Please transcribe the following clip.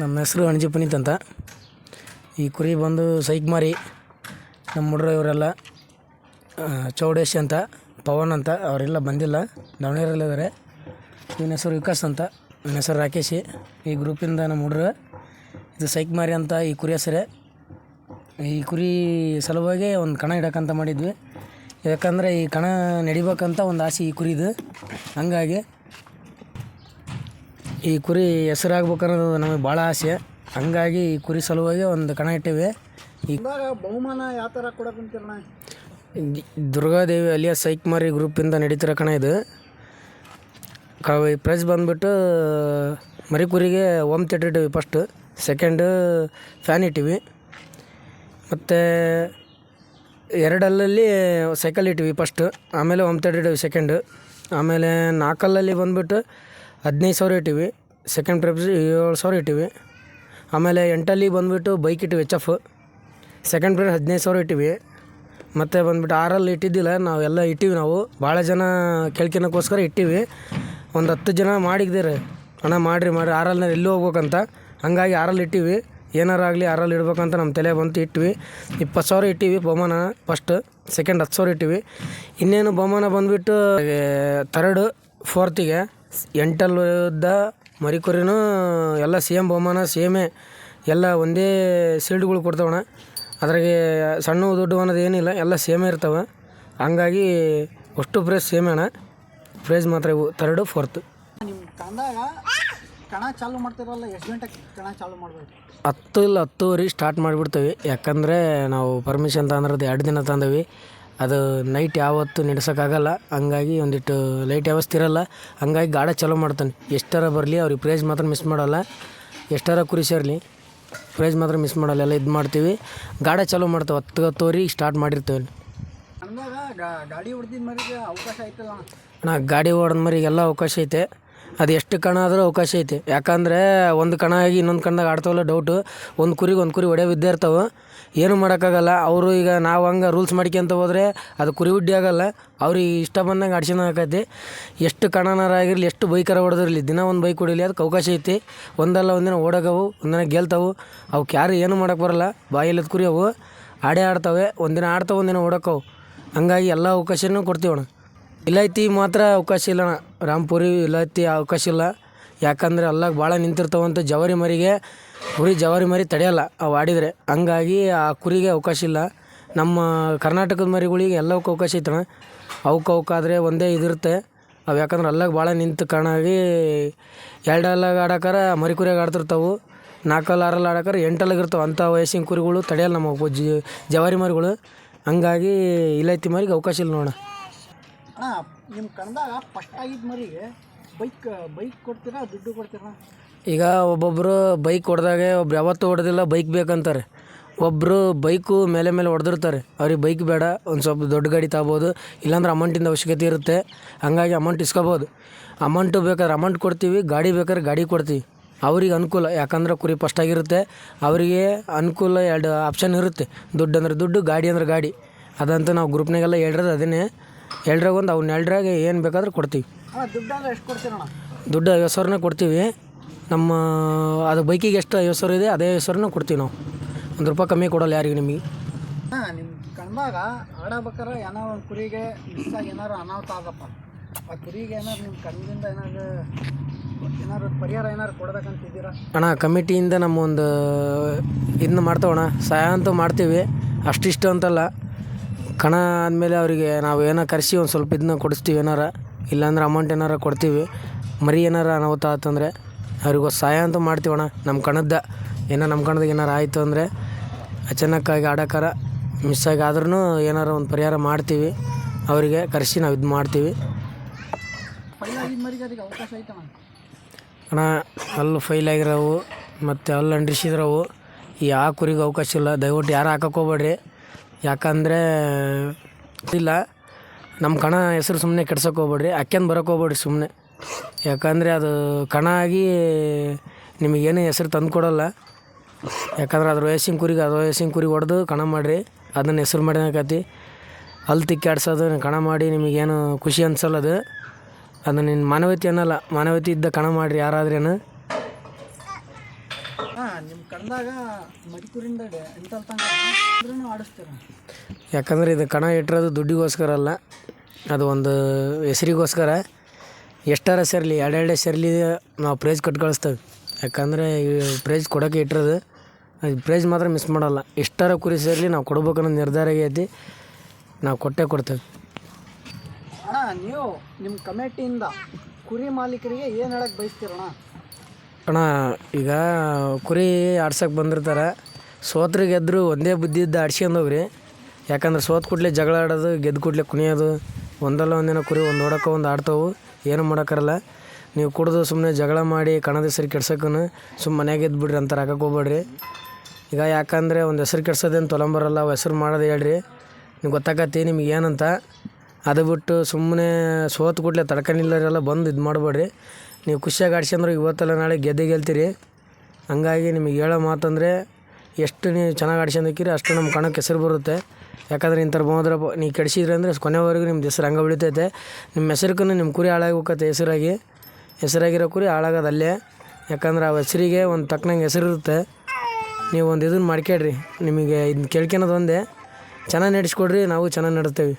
ನಮ್ಮ ಹೆಸರು ಅಣಜಿ ಪುನೀತ್ ಅಂತ. ಈ ಕುರಿ ಬಂದು ಸೈಕ್ಮಾರಿ, ನಮ್ಮ ಹುಡ್ರು ಇವರೆಲ್ಲ ಚೌಡೇಶ್ ಅಂತ, ಪವನ್ ಅಂತ, ಅವರೆಲ್ಲ ಬಂದಿಲ್ಲ. ದಾವಣಗೆರೆಯಲ್ಲಿದ್ದಾರೆ. ಇವನ ಹೆಸರು ವಿಕಾಸ್ ಅಂತ ನನ್ನ ಹೆಸರು ರಾಕೇಶಿ. ಈ ಗ್ರೂಪಿಂದ ನಮ್ಮ ಹುಡ್ರು, ಇದು ಸೈಕ್ಮಾರಿ ಅಂತ ಈ ಕುರಿ ಹೆಸರೇ. ಈ ಕುರಿ ಸಲುವಾಗಿ ಒಂದು ಕಣ ಇಡೋಕ್ಕಂತ ಮಾಡಿದ್ವಿ. ಯಾಕಂದರೆ ಈ ಕಣ ನಡಿಬೇಕಂತ ಒಂದು ಆಸೆ ಈ ಕುರಿದು. ಹಂಗಾಗಿ ಈ ಕುರಿ ಹೆಸರಾಗ್ಬೇಕನ್ನೋದು ನಮಗೆ ಭಾಳ ಆಸೆ. ಹಂಗಾಗಿ ಈ ಕುರಿ ಸಲುವಾಗಿ ಒಂದು ಕಣ ಇಟ್ಟಿವೆ. ಈ ಬಹುಮಾನ ಯಾವ ಥರ ಕೊಡಕ್ಕೆ ಕುಂತೀರಣ್ಣ ದುರ್ಗಾದೇವಿ ಅಲಿಯಾ ಸೈಕ್ಮಾರಿ ಗ್ರೂಪಿಂದ ನಡೀತಿರೋ ಕಣ ಇದು. ಕ ಪ್ರೈಸ್ ಬಂದುಬಿಟ್ಟು ಮರಿಕುರಿಗೆ ಓಮ್ ಥಿಯೇಟರ್ ಇಟ್ಟಿವಿ ಫಸ್ಟು ಸೆಕೆಂಡ್ ಫ್ಯಾನ್ ಇಟ್ಟಿವಿ. ಮತ್ತು ಎರಡಲ್ಲಲ್ಲಿ ಸೈಕಲ್ ಇಟ್ಟಿವಿ ಫಸ್ಟು ಆಮೇಲೆ ಓಮ್ ಥಿಯೇಟರ್ ಇಟ್ಟಿವಿ ಸೆಕೆಂಡು ಆಮೇಲೆ ನಾಲ್ಕಲ್ಲಲ್ಲಿ ಬಂದುಬಿಟ್ಟು ಹದಿನೈದು ಸಾವಿರ ಇಟ್ಟಿವಿ. ಸೆಕೆಂಡ್ ಪ್ರೈಸ್ ಏಳು ಸಾವಿರ ಇಟ್ಟಿವಿ. ಆಮೇಲೆ ಎಂಟಲ್ಲಿ ಬಂದುಬಿಟ್ಟು ಬೈಕ್ ಇಟ್ಟಿವಿ ಎಚ್ ಎಫ್ ಸೆಕೆಂಡ್ ಪ್ರೈಸ್ ಹದಿನೈದು ಸಾವಿರ ಇಟ್ಟಿವಿ. ಮತ್ತು ಬಂದುಬಿಟ್ಟು ಆರಲ್ಲಿ ಇಟ್ಟಿದ್ದಿಲ್ಲ, ನಾವೆಲ್ಲ ಇಟ್ಟಿವಿ ನಾವು. ಭಾಳ ಜನ ಕೇಳ್ಕೊಳಕ್ಕೋಸ್ಕರ ಇಟ್ಟಿವಿ. ಒಂದು ಹತ್ತು ಜನ ಮಾಡಿದ್ದೀರಿ ಅಣ್ಣ ಮಾಡಿರಿ ಮಾಡಿರಿ ಆರಲ್ಲಿ ಎಲ್ಲೂ ಹೋಗ್ಬೇಕಂತ. ಹಂಗಾಗಿ ಆರಲ್ಲಿ ಇಟ್ಟಿವಿ. ಏನಾರು ಆಗಲಿ ಆರಲ್ಲಿ ಇಡ್ಬೇಕಂತ ನಮ್ಮ ತಲೆ ಬಂತು ಇಟ್ವಿ ಇಪ್ಪತ್ತು ಸಾವಿರ ಇಟ್ಟಿವಿ ಬಹುಮಾನ ಫಸ್ಟ್ ಸೆಕೆಂಡ್ ಹತ್ತು ಸಾವಿರ ಇಟ್ಟಿವಿ. ಇನ್ನೇನು ಬಹುಮಾನ ಬಂದುಬಿಟ್ಟು ತರ್ಡು ಫೋರ್ತಿಗೆ ಎಂಟಲ್ದ ಮರಿಕುರಿನೂ ಎಲ್ಲ ಸೇಮ್ ಬಹುಮಾನ ಸೇಮೇ ಎಲ್ಲ ಒಂದೇ ಸೀಲ್ಡ್ಗಳು ಕೊಡ್ತಾವಣ್ಣ ಅದ್ರಾಗೆ ಸಣ್ಣ ದೊಡ್ಡ ಅನ್ನೋದು ಏನಿಲ್ಲ ಎಲ್ಲ ಸೇಮೇ ಇರ್ತವೆ. ಹಂಗಾಗಿ ಅಷ್ಟು ಪ್ರೈಸ್ ಸೇಮೇ ಅಣ್ಣ. ಪ್ರೈಸ್ ಮಾತ್ರ ಇವು ತರ್ಡು ಫೋರ್ತ್ ಹತ್ತು ಇಲ್ಲ ಹತ್ತುವರೆ ಸ್ಟಾರ್ಟ್ ಮಾಡಿಬಿಡ್ತೀವಿ. ಯಾಕಂದರೆ ನಾವು ಪರ್ಮಿಷನ್ ತಂದ್ರದ್ದು ಎರಡು ದಿನ ತಂದೀವಿ. ಅದು ನೈಟ್ ಯಾವತ್ತು ನಡೆಸೋಕ್ಕಾಗಲ್ಲ ಹಂಗಾಗಿ ಒಂದಿಟ್ಟು ಲೈಟ್ ವ್ಯವಸ್ಥೆ ಇರಲ್ಲ. ಹಂಗಾಗಿ ಗಾಡ ಚಾಲೂ ಮಾಡ್ತಾನೆ. ಎಷ್ಟರ ಬರಲಿ ಅವ್ರಿಗೆ ಪ್ರೈಜ್ ಮಾತ್ರ ಮಿಸ್ ಮಾಡೋಲ್ಲ. ಎಷ್ಟರ ಕುರಿ ಸೇರಲಿ ಪ್ರೈಜ್ ಮಾತ್ರ ಮಿಸ್ ಮಾಡೋಲ್ಲ. ಎಲ್ಲ ಇದು ಮಾಡ್ತೀವಿ. ಗಾಡ ಚಾಲೂ ಮಾಡ್ತೇವೆ. ಹತ್ತು ಹತ್ತುವರೆಗೆ ಸ್ಟಾರ್ಟ್ ಮಾಡಿರ್ತೇವೆ. ಗಾಡಿ ಮರಿಗೆ ಅವಕಾಶ ಐತಲ್ಲ. ಅಣ್ಣ. ಗಾಡಿ ಮರಿಗೆ ಮರಿಗೆಲ್ಲ ಅವಕಾಶ ಐತೆ. ಅದು ಎಷ್ಟು ಕಣ ಆದರೂ ಅವಕಾಶ ಐತಿ. ಯಾಕಂದರೆ ಒಂದು ಕಣ ಆಗಿ ಇನ್ನೊಂದು ಕಣದಾಗ ಆಡ್ತಾವಲ್ಲ ಡೌಟು ಒಂದು ಕುರಿಗೆ ಒಂದು ಕುರಿ ಹೊಡೆಯೋ ಬಿದ್ದೇ ಇರ್ತಾವೆ. ಏನು ಮಾಡೋಕ್ಕಾಗಲ್ಲ. ಅವರು ಈಗ ನಾವು ಹಂಗೆ ರೂಲ್ಸ್ ಮಾಡ್ಕೊಂತ ಹೋದರೆ ಅದು ಕುರಿ ಹುಡ್ಡಿ ಆಗಲ್ಲ. ಅವ್ರಿಗೆ ಇಷ್ಟ ಬಂದಂಗೆ ಆಡ್ಸ್ಕೊಳಕೈತಿ ಎಷ್ಟು ಕಣನಾರ ಆಗಿರಲಿ, ಎಷ್ಟು ಬೈಕರ ಹೊಡೆದಿರಲಿ, ದಿನ ಒಂದು ಬೈಕ್ ಹೊಡಿಲಿ ಅದಕ್ಕೆ ಅವಕಾಶ ಐತಿ. ಒಂದಲ್ಲ ಒಂದಿನ ಓಡೋಗವು ಒಂದಿನ ಗೆಲ್ತಾವು. ಅವಕ್ಕೆ ಯಾರು ಏನು ಮಾಡೋಕ್ಕೆ ಬರಲ್ಲ. ಬಾಯಿಲ್ಲದ ಕುರಿ ಅವು. ಆಡೇ ಆಡ್ತವೆ. ಒಂದಿನ ಆಡ್ತಾವೆ, ಒಂದಿನ ಓಡಕ್ಕವು ಹಂಗಾಗಿ ಎಲ್ಲ ಅವಕಾಶನೂ ಕೊಡ್ತೀವಣ್ಣ ಇಲಾಯ್ತಿ ಮಾತ್ರ ಅವಕಾಶ ಇಲ್ಲ ಅಣ್ಣ ರಾಮ್ಪುರಿ ಇಲಾಯ್ತಿ ಅವಕಾಶ ಇಲ್ಲ. ಯಾಕಂದರೆ ಅಲ್ಲಾಗ ಭಾಳ ನಿಂತಿರ್ತಾವಂತ ಜವಾರಿ ಮರಿಗೆ ಕುರಿ ಜವಾರಿ ಮರಿ ತಡೆಯಲ್ಲ ಅವು ಆಡಿದರೆ. ಹಂಗಾಗಿ ಆ ಕುರಿಗೆ ಅವಕಾಶ ಇಲ್ಲ. ನಮ್ಮ ಕರ್ನಾಟಕದ ಮರಿಗಳಿಗೆ ಎಲ್ಲವಕ್ಕೂ ಅವಕಾಶ ಐತಣ್ಣ ಅವಕ್ಕೆ ಅವಕ್ಕಾದರೆ ಒಂದೇ ಇದಿರುತ್ತೆ ಅವು ಯಾಕಂದ್ರೆ ಅಲ್ಲಾಗ ಭಾಳ ನಿಂತು ಕಾರಣಾಗಿ ಎರಡಲ್ಲಾಗ ಆಡೋಕಾರ ಮರಿ ಕುರಿಯಾಗ ಆಡ್ತಿರ್ತಾವೆ. ನಾಲ್ಕಲ್ಲಿ ಆರಲ್ಲಿ ಆಡೋಕಾರ ಎಂಟಲ್ಲಾಗ ಇರ್ತಾವೆ. ಅಂಥ ವಯಸ್ಸಿನ ಕುರಿಗಳು ತಡೆಯಲ್ಲ ನಮ್ಮ ಜವಾರಿ ಮರಿಗಳು. ಹಂಗಾಗಿ ಇಲಾಯ್ತಿ ಮರಿಗೆ ಅವಕಾಶ ಇಲ್ಲ ನೋಡೋಣ. ಅಣ್ಣ ನಿಮ್ಮ ಕನ್ನಡ ಫಸ್ಟ್ ಮರಿಗೆ ಬೈಕ್ ಬೈಕ್ ಕೊಡ್ತೀರಾ, ದುಡ್ಡು ಕೊಡ್ತೀರಾ? ಈಗ ಒಬ್ಬೊಬ್ಬರು ಬೈಕ್ ಹೊಡೆದಾಗ ಒಬ್ರು ಯಾವತ್ತೂ ಹೊಡೆದಿಲ್ಲ ಬೈಕ್ ಬೇಕಂತಾರೆ. ಒಬ್ಬರು ಬೈಕು ಮೇಲೆ ಮೇಲೆ ಹೊಡೆದಿರ್ತಾರೆ. ಅವ್ರಿಗೆ ಬೈಕ್ ಬೇಡ, ಒಂದು ಸ್ವಲ್ಪ ದೊಡ್ಡ ಗಾಡಿ ತಗೋಬೋದು, ಇಲ್ಲಾಂದ್ರೆ ಅಮೌಂಟಿಂದ ಅವಶ್ಯಕತೆ ಇರುತ್ತೆ. ಹಂಗಾಗಿ ಅಮೌಂಟ್ ಇಸ್ಕೋಬೋದು. ಅಮೌಂಟು ಬೇಕಾದ್ರೆ ಅಮೌಂಟ್ ಕೊಡ್ತೀವಿ, ಗಾಡಿ ಬೇಕಾದ್ರೆ ಗಾಡಿ ಕೊಡ್ತೀವಿ. ಅವ್ರಿಗೆ ಅನುಕೂಲ, ಯಾಕಂದ್ರೆ ಕುರಿ ಫಸ್ಟ್ ಆಗಿರುತ್ತೆ. ಅವರಿಗೆ ಅನುಕೂಲ ಎರಡು ಆಪ್ಷನ್ ಇರುತ್ತೆ. ದುಡ್ಡು ಅಂದ್ರೆ ದುಡ್ಡು, ಗಾಡಿ ಅಂದ್ರೆ ಗಾಡಿ. ಅದಂತ ನಾವು ಗ್ರೂಪ್ನಾಗೆಲ್ಲ ಹೇಳಿರೋದು ಅದನ್ನೇ ಎಲ್ರಾಗ ಒಂದು ಅವ್ನ ಎಲ್ಡ್ರಾಗೆ ಏನು ಬೇಕಾದ್ರೂ ಕೊಡ್ತೀವಿ. ದುಡ್ಡು ಎಷ್ಟು ದುಡ್ಡು ಐವತ್ತು ಸಾವಿರನೇ ಕೊಡ್ತೀವಿ. ನಮ್ಮ ಅದು ಬೈಕಿಗೆ ಎಷ್ಟು ಐವತ್ತು ಸಾವಿರ ಇದೆ ಅದೇ ಐವತ್ತು ಸಾವಿರನೇ ಕೊಡ್ತೀವಿ ನಾವು. ಒಂದು ರೂಪಾಯಿ ಕಮ್ಮಿ ಕೊಡಲ್ಲ ಯಾರಿಗೆ ನಿಮಗೆ. ಹಾಂ ನಿಮ್ಮ ಕಣ್ದಾಗ ಆಡಬೇಕಾರೆ ಏನೋ ಒಂದು ಕುರಿಗೆ ಮಿಸ್ ಆಗಿ ಏನಾರು ಅನಾಹುತ ಆಗಪ್ಪ ಆ ಕುರಿಗೆ ಏನಾರು ನಿಮ್ಮ ಕಣ್ಣಿಂದ ಏನಾರು ಏನಾರು ಪರಿಹಾರ ಏನಾರು ಕೊಡ್ಬೇಕಂತಿದ್ದೀರಾ? ಅಣ್ಣ ಕಮಿಟಿಯಿಂದ ನಮ್ಮ ಒಂದು ಇದನ್ನ ಮಾಡ್ತಾವಣ್ಣ. ಸಹಾಯ ಅಂತೂ ಮಾಡ್ತೀವಿ. ಅಷ್ಟಿಷ್ಟು ಅಂತಲ್ಲ. ಕಣ ಆದಮೇಲೆ ಅವರಿಗೆ ನಾವು ಏನೋ ಕರೆಸಿ ಒಂದು ಸ್ವಲ್ಪ ಇದನ್ನ ಕೊಡಿಸ್ತೀವಿ ಏನಾರ, ಇಲ್ಲಾಂದ್ರೆ ಅಮೌಂಟ್ ಏನಾರ ಕೊಡ್ತೀವಿ. ಮರಿ ಏನಾರ ಅನಾಹುತ ಆತಂದರೆ ಅವ್ರಿಗೆ ಸಹಾಯ ಮಾಡ್ತೀವಿ ಅಣ್ಣ ನಮ್ಮ ಕಣದ್ದ. ಏನೋ ನಮ್ಮ ಕಣದಾಗ ಏನಾರು ಆಯಿತು ಅಂದರೆ ಅಚಾನಕ್ಕಾಗಿ ಆಡೋಕಾರ ಮಿಸ್ ಆಗಿ ಆದ್ರೂ ಏನಾರ ಒಂದು ಪರಿಹಾರ ಮಾಡ್ತೀವಿ. ಅವರಿಗೆ ಕರೆಸಿ ನಾವು ಇದು ಮಾಡ್ತೀವಿ. ಅಣ್ಣ ಅಲ್ಲಿ ಫೈಲ್ ಆಗಿರೋವು, ಮತ್ತು ಅಲ್ಲಿ ಅಂಡ್ರಿಸಿದ್ರವು ಈ ಆ ಕುರಿಗೆ ಅವಕಾಶ ಇಲ್ಲ. ದಯವಿಟ್ಟು ಯಾರು ಹಾಕಕ್ಕೆ ಹೋಗ್ಬೇಡ್ರಿ. ಯಾಕಂದರೆ, ಇಲ್ಲ. ನಮ್ಮ ಕಣ ಹೆಸರು ಸುಮ್ಮನೆ ಕೆಡ್ಸೋಕೆ ಹೋಗ್ಬೇಡ್ರಿ ಅಕ್ಕಂದು ಬರೋಕೆ ಹೋಗ್ಬೇಡ್ರಿ ಸುಮ್ಮನೆ ಯಾಕಂದರೆ ಅದು ಕಣ ಆಗಿ ನಿಮಗೇನು ಹೆಸರು ತಂದು ಕೊಡೋಲ್ಲ. ಯಾಕಂದ್ರೆ ಅದ್ರ ವಯಸ್ಸಿನ ಕುರಿಗೆ, ಅದ್ರ ವಯಸ್ಸಿನ ಕುರಿಗೆ ಹೊಡೆದು ಕಣ ಮಾಡಿರಿ. ಅದನ್ನು ಹೆಸರು ಮಾಡಿದಾಕತಿ ಹಲ್ಲು ತಿಕ್ಕಾಡ್ಸೋದು ಕಣ ಮಾಡಿ ನಿಮಗೇನು ಖುಷಿ ಅನ್ಸಲ್ಲ ಅದು. ಅದು ನಿನ್ನ ಮಾನವೀಯತೆ ಅನ್ನಲ್ಲ. ಮಾನವೀಯತೆ ಇದ್ದ ಕಣ ಮಾಡಿರಿ ಯಾರಾದ್ರೇನು. ನಿಮ್ಮ ಕಣ್ದಾಗ ಮಡಿಕೂರಿಂದ ಎಂಟಲ್ ತಂಗ ಅಂದ್ರೂ ಆಡಿಸ್ತೀರ. ಯಾಕಂದ್ರೆ ಇದು ಕಣ ಇಟ್ಟಿರೋದು ದುಡ್ಡಿಗೋಸ್ಕರ ಅಲ್ಲ. ಅದು ಒಂದು ಹೆಸರಿಗೋಸ್ಕರ. ಎಷ್ಟಾರ ಸೇರಲಿ ಎರಡೆರಡೇ ಸೇರಲಿ ನಾವು ಪ್ರೈಸ್ ಕೊಟ್ಟು ಕಳಿಸ್ತೇವೆ ಯಾಕಂದರೆ ಈ ಪ್ರೈಸ್ ಕೊಡೋಕೆ ಇಟ್ಟಿರೋದು ಅದು ಪ್ರೈಸ್ ಮಾತ್ರ ಮಿಸ್ ಮಾಡಲ್ಲ. ಎಷ್ಟಾರ ಕುರಿ ಸೇರಲಿ ನಾವು ಕೊಡ್ಬೇಕನ್ನೋ ನಿರ್ಧಾರ ಆಗೈತಿ. ನಾವು ಕೊಟ್ಟೇ ಕೊಡ್ತೇವೆ. ಅಣ್ಣ ನೀವು ನಿಮ್ಮ ಕಮಿಟಿಯಿಂದ ಕುರಿ ಮಾಲೀಕರಿಗೆ ಏನು ಹೇಳಕ್ಕೆ ಬಯಸ್ತೀರಣ್ಣ? ಅಣ್ಣ, ಈಗ ಕುರಿ ಆಡ್ಸಕ್ಕೆ ಬಂದಿರ್ತಾರೆ. ಸೋತ್ರು ಗೆದ್ದರು ಒಂದೇ ಬುದ್ಧಿ ಇದ್ದ ಆಡ್ಸ್ಕೊಂಡು ಹೋಗ್ರಿ ಯಾಕಂದ್ರೆ ಸೋತ್ ಕೂಡಲೇ ಜಗಳ ಆಡೋದು ಗೆದ್ದು ಕೂಡಲೇ ಕುಣಿಯೋದು. ಒಂದಲ್ಲ ಒಂದಿನ ಕುರಿ ಒಂದು ನೋಡೋಕೆ ಒಂದು ಆಡ್ತಾವು. ಏನು ಮಾಡೋಕ್ಕಾರಲ್ಲ. ನೀವು ಕುಡಿದು ಸುಮ್ಮನೆ ಜಗಳ ಮಾಡಿ ಕಣದ ಹೆಸರು ಕೆಡ್ಸೋಕ್ಕೂ ಸುಮ್ಮನೆ ಮನೆಗೆ ಇದ್ದು ಬಿಡ್ರಿ ಅಂತ ಹಾಕಕ್ಕೆ ಹೋಗ್ಬೇಡ್ರಿ. ಈಗ ಯಾಕಂದರೆ ಒಂದು ಹೆಸರು ಕೆಡ್ಸೋದೇನು ತೊಲಂಬರಲ್ಲ, ಅವು ಹೆಸರು ಮಾಡೋದು ಹೇಳ್ರಿ. ನಿಮ್ಗೆ ಗೊತ್ತಾಗತ್ತೆ ನಿಮ್ಗೆ ಏನಂತ. ಅದು ಬಿಟ್ಟು ಸುಮ್ಮನೆ ಸೋತ್ ಕೂಡಲೇ ತಡ್ಕೊಂಡಿಲ್ಲರೆಲ್ಲ ಬಂದು ಇದು ಮಾಡಬೇಡ್ರಿ. ನೀವು ಖುಷಿಯಾಗಿ ಆಡ್ಸ್ಕೊಂಡ್ರೆ ಇವತ್ತಲ್ಲ ನಾಳೆ ಗೆದ್ದೆ ಗೆಲ್ತೀರಿ. ಹಂಗಾಗಿ ನಿಮಗೆ ಹೇಳೋ ಮಾತಂದರೆ ಎಷ್ಟು ನೀವು ಚೆನ್ನಾಗಿ ಆಡ್ಸಂದಿಕ್ಕಿರಿ ಅಷ್ಟು ನಮ್ಮ ಕಣಕ್ಕೆ ಹೆಸರು ಬರುತ್ತೆ. ಯಾಕಂದ್ರೆ ಇಂಥರ ಬಂದ್ರ ನೀವು ಕೆಡಿಸಿದ್ರಿ ಅಂದರೆ ಕೊನೆವರೆಗೂ ನಿಮ್ದು ಹೆಸರು ಹಂಗೆ ಬೆಳಿತೈತೆ ನಿಮ್ಮ ಹೆಸರುಗೂ ನಿಮ್ಮ ಕುರಿ ಹಾಳಾಗಿ ಹೆಸರಾಗಿ. ಹೆಸರಾಗಿರೋ ಕುರಿ ಹಾಳಾಗೋದು ಅಲ್ಲೇ. ಯಾಕಂದ್ರೆ ಆ ಹೆಸರಿಗೆ ಒಂದು ತಕ್ಕನಂಗೆ ಹೆಸರು ಇರುತ್ತೆ. ನೀವು ಒಂದು ಇದನ್ನು ಮಾಡ್ಕೇಳ್ರಿ. ನಿಮಗೆ ಇದನ್ನ ಕೇಳ್ಕೊಳೋದು ಒಂದೇ. ಚೆನ್ನಾಗಿ ನಡೆಸ್ಕೊಡ್ರಿ, ನಾವು ಚೆನ್ನಾಗಿ ನಡೆಸ್ತೇವೆ